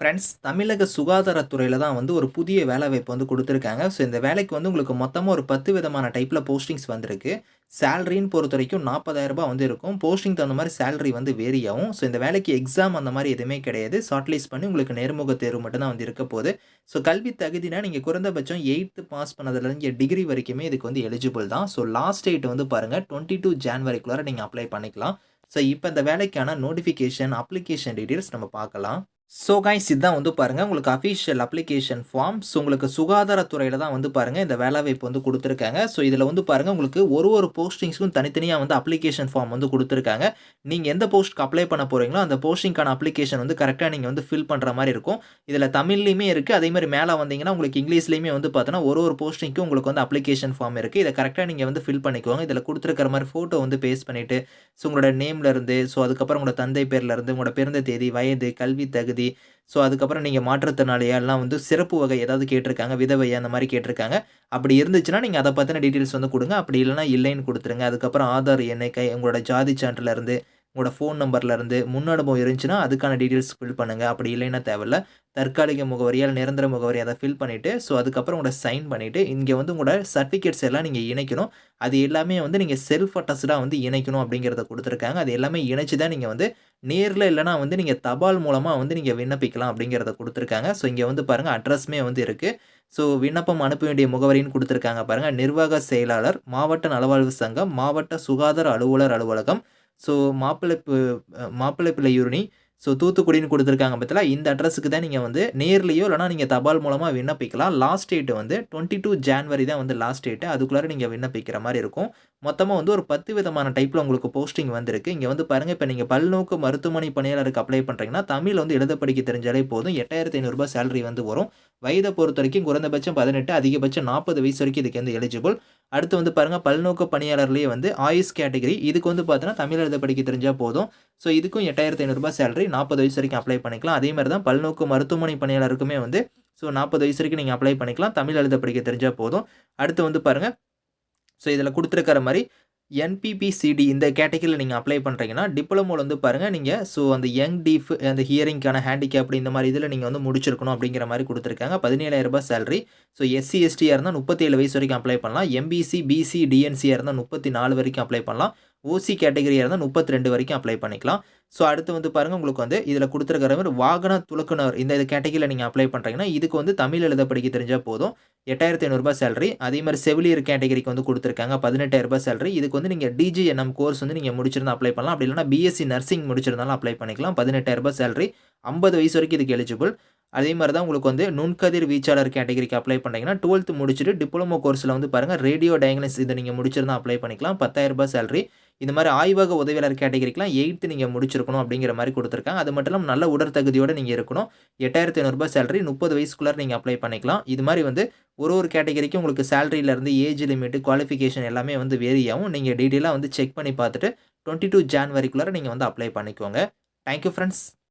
Friends தமிழக சுகாதாரத்துறையில் தான் வந்து ஒரு புதிய வேலைவாய்ப்பு வந்து கொடுத்துருக்காங்க ஸோ இந்த வேலைக்கு வந்து உங்களுக்கு மொத்தமாக ஒரு 10 விதமான டைப்பில் போஸ்டிங்ஸ் வந்திருக்கு. சேலரின்னு பொறுத்த வரைக்கும் நாற்பதாயிரரூபா வந்து இருக்கும். போஸ்டிங் தகுந்த மாதிரி சேலரி வந்து வேரி ஆகும். ஸோ இந்த வேலைக்கு எக்ஸாம் அந்த மாதிரி எதுவுமே கிடையாது. ஷார்ட்லிஸ்ட் பண்ணி உங்களுக்கு நேர்முக தேர்வு மட்டும்தான் வந்து இருக்க போகுது ஸோ கல்வி தகுதினா நீங்கள் குறைந்தபட்சம் எயித்து பாஸ் பண்ணதுலேருந்து டிகிரி வரைக்குமே இதுக்கு வந்து எலிஜிபிள் தான். ஸோ லாஸ்ட் டேட் வந்து பாருங்க 22 ஜான்வரிக்குள்ளார நீங்கள் அப்ளை பண்ணிக்கலாம். ஸோ இப்போ இந்த வேலைக்கான நோட்டிஃபிகேஷன், அப்ளிகேஷன் டீட்டெயில்ஸ் நம்ம பார்க்கலாம். ஸோ கைஸ் இதுதான் வந்து பாருங்கள் உங்களுக்கு அஃபிஷியல் அப்ளிகேஷன் ஃபார்ம். ஸோ உங்களுக்கு சுகாதாரத்துறையில் தான் வந்து பாருங்கள் இந்த வேலைவாய்ப்பு வந்து கொடுத்துருக்காங்க ஸோ இதில் வந்து பாருங்கள் உங்களுக்கு ஒரு ஒரு போஸ்டிங்ஸ்க்கும் தனித்தனியாக வந்து அப்ளிகேஷன் ஃபார்ம் வந்து கொடுத்துருக்காங்க நீங்கள் எந்த போஸ்ட்க்கு அப்ளை பண்ண போகிறீங்களோ அந்த போஸ்டிங்க்கான அப்ளிகேஷன் வந்து கரெக்டாக நீங்கள் வந்து ஃபில் பண்ணுற மாதிரி இருக்கும். இதில் தமிழ்லையுமே இருக்குது அதே மேலே வந்தீங்கன்னா உங்களுக்கு இங்கிலீஷ்லேயுமே வந்து பார்த்தோன்னா ஒரு ஒரு போஸ்டிங்க்கும் உங்களுக்கு வந்து அப்ளிகேஷன் ஃபார்ம் இருக்குது இதை கரெக்டாக நீங்கள் வந்து ஃபில் பண்ணிக்கோங்க. இதில் கொடுத்துருக்கிற மாதிரி ஃபோட்டோ வந்து பேஸ் பண்ணிவிட்டு ஸோ உங்களோட நேம்லேருந்து ஸோ அதுக்கப்புறம் உங்களோட தந்தை பேர்லேருந்து உங்களோட பிறந்த தேதி, வயது, கல்வி தகுதி, ஸோ அதுக்கப்புறம் நீங்கள் மாற்றுத்திறனாளியா வந்து சிறப்பு வகை ஏதாவது கேட்டிருக்காங்க, விதவை அந்த மாதிரி கேட்டிருக்காங்க. அப்படி இருந்துச்சுன்னா நீங்கள் அதை பற்றின டீட்டெயில்ஸ் வந்து கொடுங்க. அப்படி இல்லைனா இல்லைன்னு கொடுத்துருங்க. அதுக்கப்புறம் ஆதார் எண்ணை, கை உங்களோட ஜாதி சான்றிலேருந்து உங்களோட ஃபோன் நம்பர்லேருந்து முன் அனுபவம் இருந்துச்சுன்னா அதுக்கான டீட்டெயில்ஸ் ஃபில் பண்ணுங்கள் அப்படி இல்லைன்னா தேவையில்ல. தற்காலிக முகவரியால் நிரந்தர முகவரி அதை ஃபில் பண்ணிவிட்டு ஸோ அதுக்கப்புறம் உங்களோட சைன் பண்ணிவிட்டு இங்கே வந்து உங்களோட சர்டிஃபிகேட்ஸ் எல்லாம் நீங்கள் இணைக்கணும். அது எல்லாமே வந்து நீங்கள் செல்ஃப் அட்டஸ்டாக வந்து இணைக்கணும் அப்படிங்கிறத கொடுத்துருக்காங்க. அது எல்லாமே இணைச்சு தான் நீங்கள் வந்து நேரில் இல்லைனா வந்து நீங்கள் தபால் மூலமாக வந்து நீங்கள் விண்ணப்பிக்கலாம் அப்படிங்கிறத கொடுத்துருக்காங்க. ஸோ இங்கே வந்து பாருங்கள் அட்ரஸ்மே வந்து இருக்குது ஸோ விண்ணப்பம் அனுப்ப வேண்டிய முகவரின்னு கொடுத்துருக்காங்க பாருங்கள் நிர்வாக செயலாளர், மாவட்ட நலவாழ்வு சங்கம், மாவட்ட சுகாதார அலுவலர் அலுவலகம், ஸோ மாப்பிள்ளைப்பு மாப்பிள்ளைப்பிள்ளையூரணி, ஸோ தூத்துக்குடின்னு கொடுத்துருக்காங்க பார்த்தீங்களா, இந்த அட்ரஸுக்கு தான் நீங்கள் வந்து நேர்லேயோ இல்லைனா நீங்கள் தபால் மூலமாக விண்ணப்பிக்கலாம். லாஸ்ட் டேட்டு வந்து 22 ஜான்வரி தான் வந்து லாஸ்ட் டேட்டு அதுக்குள்ளார நீங்கள் விண்ணப்பிக்கிற மாதிரி இருக்கும். மொத்தமாக வந்து ஒரு 10 விதமான டைப்பில் உங்களுக்கு போஸ்டிங் வந்திருக்கு. இங்கே வந்து பாருங்கள் இப்போ நீங்கள் பல்நோக்கு மருத்துவமனை பணியாளருக்கு அப்ளை பண்ணுறீங்கன்னா தமிழ் வந்து எழுத படிக்க தெரிஞ்சாலே போதும். எட்டாயிரத்தி ஐநூறுரூபா சேலரி வந்து வரும். வயதை பொறுத்த வரைக்கும் குறைந்தபட்சம் 18, அதிகபட்சம் 40 வயசு வரைக்கும் இதுக்கு வந்து எலிஜிபிள். அடுத்து வந்து பாருங்க பல்நோக்கு பணியாளர்லேயே வந்து ஆயுஷ் கேட்டகரி. இதுக்கு வந்து பார்த்தீங்கன்னா, தமிழ் எழுத படிக்க தெரிஞ்சால் போதும். ஸோ இதுக்கும் எட்டாயிரத்தி ஐநூறுரூபா சேலரி 40 வயசு வரைக்கும் அப்ளை பண்ணிக்கலாம். அதே மாதிரி தான் பல்நோக்கு மருத்துவமனை பணியாளருக்குமே வந்து ஸோ 40 வயசு வரைக்கும் நீங்கள் அப்ளை பண்ணிக்கலாம். தமிழ் எழுத படிக்க தெரிஞ்சால் போதும். அடுத்து வந்து பாருங்கள் ஸோ இதில் கொடுத்துருக்கிற மாதிரி என்பிபிசிடி இந்த கேட்டகரியில் நீங்கள் அப்ளை பண்ணுறீங்கன்னா டிப்ளமோவில் வந்து பாருங்கள் நீங்கள் ஸோ அந்த யங் டீஃப் அந்த ஹியரிங்க்கான ஹேண்டிகேப் இந்த மாதிரி இதில் நீங்கள் வந்து முடிச்சிருக்கணும் அப்படிங்கிற மாதிரி கொடுத்துருக்காங்க பதினேழாயிரரூபா சேலரி. ஸோ எஸ்சி, எஸ்டியாக இருந்தால் முப்பத்தேழு வயசு வரைக்கும் அப்ளை பண்ணலாம். எம்பிசி, பிசி, டிஎன்சியாக இருந்தால் முப்பத்தி நாலு வரைக்கும் அப்ளை பண்ணலாம். ஓசி கேட்டகரியா இருந்தா 32 வரைக்கும் அப்ளை பண்ணிக்கலாம். ஸோ அடுத்து வந்து பாருங்கள் உங்களுக்கு வந்து இதில் கொடுத்துருக்கிற மாதிரி வாகன துலக்குனர் இந்த இது கேட்டகரியில் நீங்கள் அப்ளை பண்ணுறீங்கன்னா இதுக்கு வந்து தமிழ் எழுத படிக்க தெரிஞ்சால் போதும். எட்டாயிரத்தி ஐநூறுரூபா சேலரி. அதே மாதிரி செவிலியர் கேட்டகரிக்கு வந்து கொடுத்துருக்காங்க பதினெட்டாயிரரூபா சேலரி. இதுக்கு வந்து நீங்கள் டிஜிஎன்எம் கோர்ஸ் வந்து நீங்கள் முடிச்சிருந்தா அப்ளை பண்ணலாம். அப்படி இல்லைனா பிஎஸ்சி நர்சிங் முடிச்சிருந்தாலும் அப்ளை பண்ணிக்கலாம். பதினெட்டாயிரரூபா சேலரி. 50 வயசு வரைக்கும் இதுக்கு எலிஜிபிள். அதே மாதிரி தான் உங்களுக்கு வந்து நுண்கதிர் வீச்சாளர் கேட்டகரிக்கு அப்ளை பண்ணிங்கன்னா டுவெல்த் முடிச்சுட்டு டிப்ளமோ கோர்ஸில் வந்து பாருங்கள் ரேடியோ டயக்னோசிஸ் இதை நீங்கள் முடிச்சிருந்தா அப்ளை பண்ணிக்கலாம். பத்தாயிரரூபா சேலரி. இந்த மாதிரி ஆய்வக உதவியாளர் கேட்டகரிக்கெலாம் எயித்து நீங்கள் முடிச்சிருக்கணும் அப்படிங்கிற மாதிரி கொடுத்துருக்காங்க அது மட்டும் இல்லாமல் நல்ல உடற்தகுதியோடு நீங்கள் இருக்கணும். எட்டாயிரத்தி ஐநூறுபா சேலரி முப்பது வயசுக்குள்ளே நீங்கள் அப்ளை பண்ணிக்கலாம். இது மாதிரி வந்து ஒரு ஒரு கேட்டகரிக்கும் உங்களுக்கு சேலரியிலேருந்து ஏஜ் லிமிட்டு குவாலிஃபிகேஷன் எல்லாமே வந்து வேரி ஆகும். நீங்க வந்து செக் பண்ணி பார்த்துட்டு டுவெண்ட்டி டூ ஜான்வரிக்குள்ளே நீங்கள் வந்து அப்ளை பண்ணிக்கோங்க. Thank you